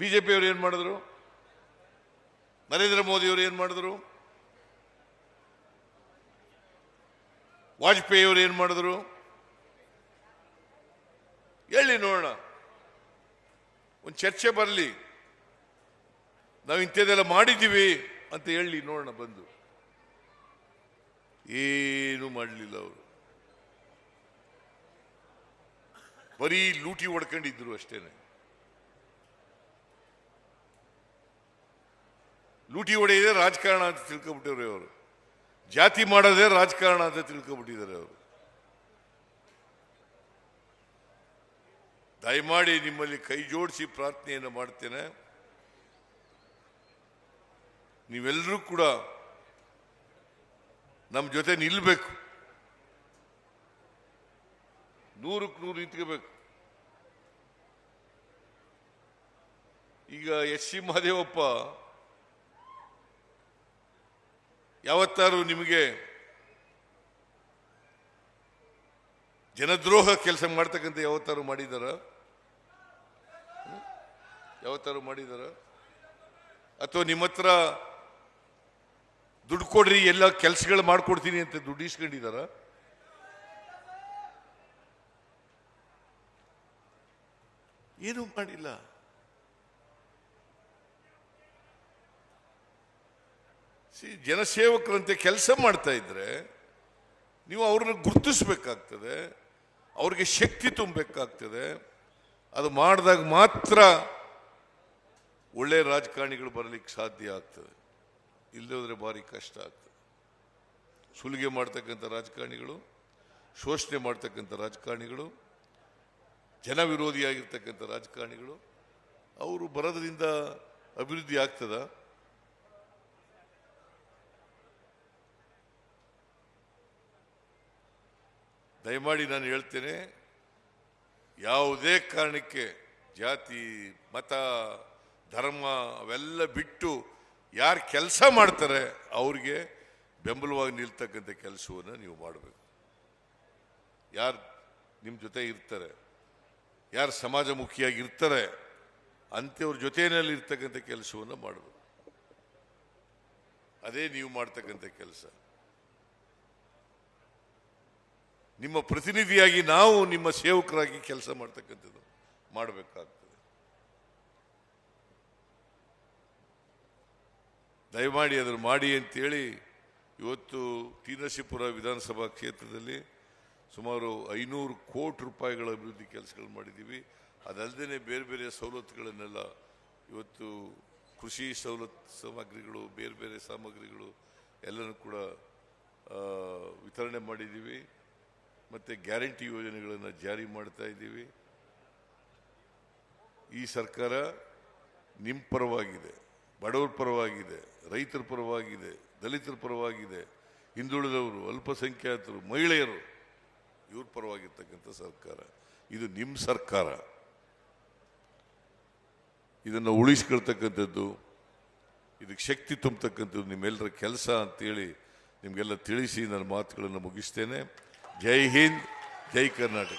ಬಿಜೆಪಿಯವರು ಏನು ಮಾಡಿದ್ರು? ನರೇಂದ್ರ ಮೋದಿಯವರು ಏನು ಮಾಡಿದ್ರು? ವಾಜಪೇಯಿ ಅವರು ಏನು ಮಾಡಿದ್ರು? ಹೇಳಿ ನೋಡೋಣ. ಒಂದು ಚರ್ಚೆ ಬರಲಿ. ನಾವು ಇಂಥದ್ದೆಲ್ಲ ಮಾಡಿದ್ದೀವಿ ಅಂತ ಹೇಳಿ ನೋಡೋಣ ಬಂದು. ಏನು ಮಾಡಲಿಲ್ಲ ಅವರು. ಬರೀ ಲೂಟಿ ಹೊಡ್ಕೊಂಡಿದ್ರು ಅಷ್ಟೇನೆ. ಲೂಟಿ ಹೊಡೆಯದೇ ರಾಜಕಾರಣ ಅಂತ ತಿಳ್ಕೊಬಿಟ್ಟಿವ್ರೆ ಅವರು ಜಾತಿ ಮಾಡೋದೇ ರಾಜಕಾರಣ ಅಂತ ತಿಳ್ಕೊಬಿಟ್ಟಿದ್ದಾರೆ ಅವರು ದಯಮಾಡಿ ನಿಮ್ಮಲ್ಲಿ ಕೈ ಜೋಡಿಸಿ ಪ್ರಾರ್ಥನೆಯನ್ನು ಮಾಡ್ತೇನೆ. ನೀವೆಲ್ಲರೂ ಕೂಡ ನಮ್ಮ ಜೊತೆ ನಿಲ್ಲಬೇಕು ನೂರಕ್ಕೆ ನೂರು ನಿಂತ್ಕೋಬೇಕು. ಈಗ ಎಸ್ ಸಿ ಮಹದೇವಪ್ಪ ಯಾವತ್ತಾರು ನಿಮಗೆ ಜನದ್ರೋಹ ಕೆಲಸ ಮಾಡ್ತಕ್ಕಂಥ ಯಾವತ್ತಾರು ಮಾಡಿದಾರ? ಯಾವತ್ತಾರು ಮಾಡಿದಾರ? ಅಥವಾ ನಿಮ್ಮ ಹತ್ರ ದುಡ್ಡು ಕೊಡ್ರಿ, ಎಲ್ಲ ಕೆಲಸಗಳು ಮಾಡ್ಕೊಡ್ತೀನಿ ಅಂತ ದುಡ್ಡು ಇಸ್ಕೊಂಡಿದಾರ? ಏನು ಮಾಡಿಲ್ಲ. ಸಿ, ಜನಸೇವಕರಂತೆ ಕೆಲಸ ಮಾಡ್ತಾ ಇದ್ರೆ ನೀವು ಅವ್ರನ್ನ ಗುರುತಿಸ್ಬೇಕಾಗ್ತದೆ, ಅವ್ರಿಗೆ ಶಕ್ತಿ ತುಂಬಬೇಕಾಗ್ತದೆ. ಅದು ಮಾಡಿದಾಗ ಮಾತ್ರ ಒಳ್ಳೆ ರಾಜಕಾರಣಿಗಳು ಬರಲಿಕ್ಕೆ ಸಾಧ್ಯ ಆಗ್ತದೆ. ಇಲ್ಲದ್ರೆ ಭಾರಿ ಕಷ್ಟ ಆಗ್ತದೆ. ಸುಲಿಗೆ ಮಾಡ್ತಕ್ಕಂಥ ರಾಜಕಾರಣಿಗಳು, ಶೋಷಣೆ ಮಾಡ್ತಕ್ಕಂಥ ರಾಜಕಾರಣಿಗಳು, ಜನ ವಿರೋಧಿಯಾಗಿರ್ತಕ್ಕಂಥ ರಾಜಕಾರಣಿಗಳು, ಅವರು ಬರೋದ್ರಿಂದ ಅಭಿವೃದ್ಧಿ ಆಗ್ತದ. ದಯಮಾಡಿ ನಾನು ಹೇಳ್ತೇನೆ, ಯಾವುದೇ ಕಾರಣಕ್ಕೆ ಜಾತಿ, ಮತ, ಧರ್ಮ ಅವೆಲ್ಲ ಬಿಟ್ಟು ಯಾರು ಕೆಲಸ ಮಾಡ್ತಾರೆ ಅವ್ರಿಗೆ ಬೆಂಬಲವಾಗಿ ನಿಲ್ತಕ್ಕಂಥ ಕೆಲಸವನ್ನು ನೀವು ಮಾಡಬೇಕು. ಯಾರು ನಿಮ್ಮ ಜೊತೆ ಇರ್ತಾರೆ, ಯಾರು ಸಮಾಜಮುಖಿಯಾಗಿ ಇರ್ತಾರೆ ಅಂಥವ್ರ ಜೊತೆಯಲ್ಲಿ ಇರ್ತಕ್ಕಂಥ ಕೆಲಸವನ್ನು ಮಾಡಬೇಕು. ಅದೇ ನೀವು ಮಾಡ್ತಕ್ಕಂಥ ಕೆಲಸ. ನಿಮ್ಮ ಪ್ರತಿನಿಧಿಯಾಗಿ ನಾವು ನಿಮ್ಮ ಸೇವಕರಾಗಿ ಕೆಲಸ ಮಾಡ್ತಕ್ಕಂಥದ್ದು ಮಾಡಬೇಕಾಗ್ತದೆ. ದಯಮಾಡಿ ಅದನ್ನು ಮಾಡಿ ಅಂತೇಳಿ ಇವತ್ತು ತೀನಸಿಪುರ ವಿಧಾನಸಭಾ ಕ್ಷೇತ್ರದಲ್ಲಿ ಸುಮಾರು ಐನೂರು ಕೋಟಿ ರೂಪಾಯಿಗಳ ಅಭಿವೃದ್ಧಿ ಕೆಲಸಗಳು ಮಾಡಿದ್ದೀವಿ. ಅದಲ್ಲದೆ ಬೇರೆ ಬೇರೆ ಸವಲತ್ತುಗಳನ್ನೆಲ್ಲ ಇವತ್ತು ಕೃಷಿ ಸವಲತ್ತು ಸಾಮಗ್ರಿಗಳು, ಬೇರೆ ಬೇರೆ ಸಾಮಗ್ರಿಗಳು ಎಲ್ಲನೂ ಕೂಡ ವಿತರಣೆ ಮಾಡಿದ್ದೀವಿ. ಮತ್ತು ಗ್ಯಾರಂಟಿ ಯೋಜನೆಗಳನ್ನು ಜಾರಿ ಮಾಡ್ತಾ ಇದ್ದೀವಿ. ಈ ಸರ್ಕಾರ ನಿಮ್ಮ ಪರವಾಗಿದೆ, ಬಡವರ ಪರವಾಗಿದೆ, ರೈತರ ಪರವಾಗಿದೆ, ದಲಿತರ ಪರವಾಗಿದೆ, ಹಿಂದುಳಿದವರು, ಅಲ್ಪಸಂಖ್ಯಾತರು, ಮಹಿಳೆಯರು, ಇವ್ರ ಪರವಾಗಿರ್ತಕ್ಕಂಥ ಸರ್ಕಾರ. ಇದು ನಿಮ್ಮ ಸರ್ಕಾರ. ಇದನ್ನು ಉಳಿಸ್ಕೊಳ್ತಕ್ಕಂಥದ್ದು, ಇದಕ್ಕೆ ಶಕ್ತಿ ತುಂಬತಕ್ಕಂಥದ್ದು ನಿಮ್ಮೆಲ್ಲರ ಕೆಲಸ ಅಂತೇಳಿ ನಿಮಗೆಲ್ಲ ತಿಳಿಸಿ ನನ್ನ ಮಾತುಗಳನ್ನು ಮುಗಿಸ್ತೇನೆ. ಜೈ ಹಿಂದ್ ಜೈ ಕರ್ನಾಟಕ